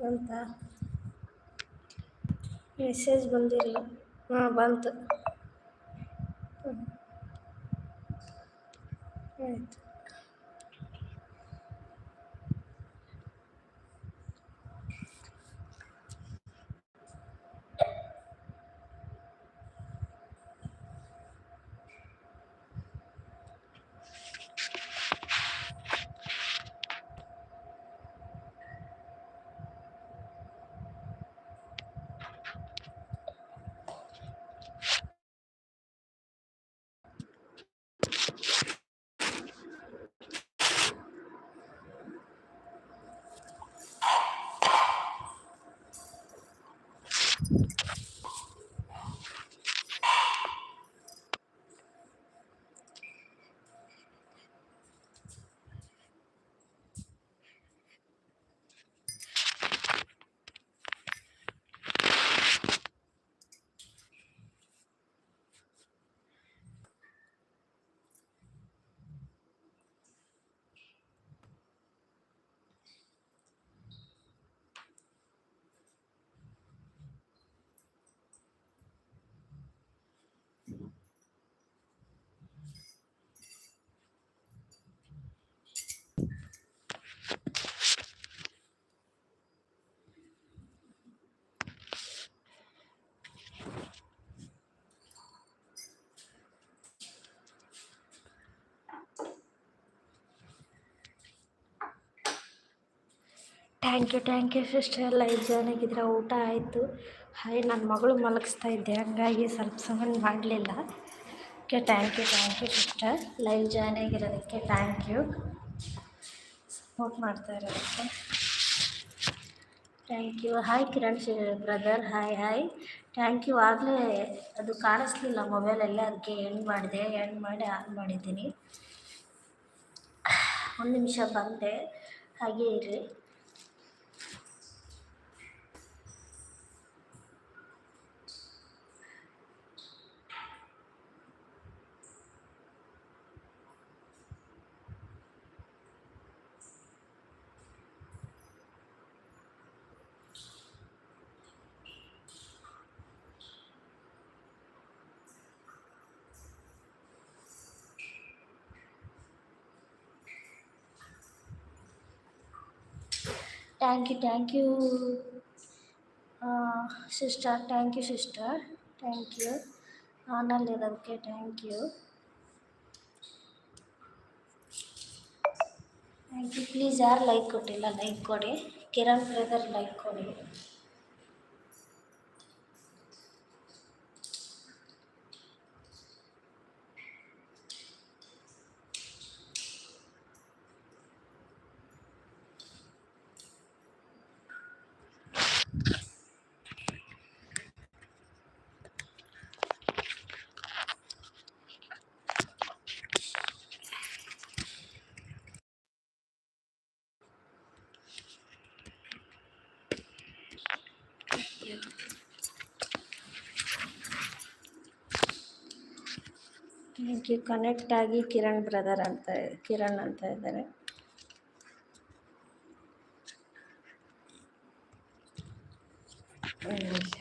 ಬಂತ ಮೆಸೇಜ್ ಬಂದಿಲ್ಲ. ಹಾಂ ಬಂತು. ಆಯ್ತು. Thank you thank you sister join ಆಗಿದ್ರೆ ಊಟ ಆಯಿತು. ಹಾಯ್ ನನ್ನ ಮಗಳು ಮಲಗಿಸ್ತಾ ಇದ್ದೆ. ಹಂಗಾಗಿ ಸ್ವಲ್ಪ ಸೌಂಡ್ ಮಾಡಲಿಲ್ಲ. Okay, thank you thank you sister. Live join ಆಗಿರೋದಕ್ಕೆ thank you. Support ಮಾಡ್ತಾ ಇರೋದಕ್ಕೆ. Thank you. Hi Kiran brother. Hi hi. Thank you. ಆಗಲೇ ಅದು ಕಾಣಿಸ್ಲಿಲ್ಲ ಮೊಬೈಲಲ್ಲೇ ಅದಕ್ಕೆ ಎಂಡ್ ಮಾಡಿದೆ. ಎಂಡ್ ಮಾಡಿ ಆನ್ ಮಾಡಿದ್ದೀನಿ. ಒಂದು ನಿಮಿಷ ಬಂದೆ. ಹಾಗೇ ಇರಿ thank you thank you sister thank you sister thank you ಆನಲ್ಲಿರೋದಕ್ಕೆ thank you thank you please ಯಾರು ಲೈಕ್ ಕೊಟ್ಟಿಲ್ಲ ಲೈಕ್ ಕೊಡಿ ಕಿರಣ್ ಬ್ರದರ್ ಲೈಕ್ ಕೊಡಿ ಥ್ಯಾಂಕ್ ಯು ಕನೆಕ್ಟ್ ಆಗಿ ಕಿರಣ್ ಬ್ರದರ್ ಅಂತ ಕಿರಣ್ ಅಂತ ಇದ್ದಾರೆ ಒಂದು ನಿಮಿಷ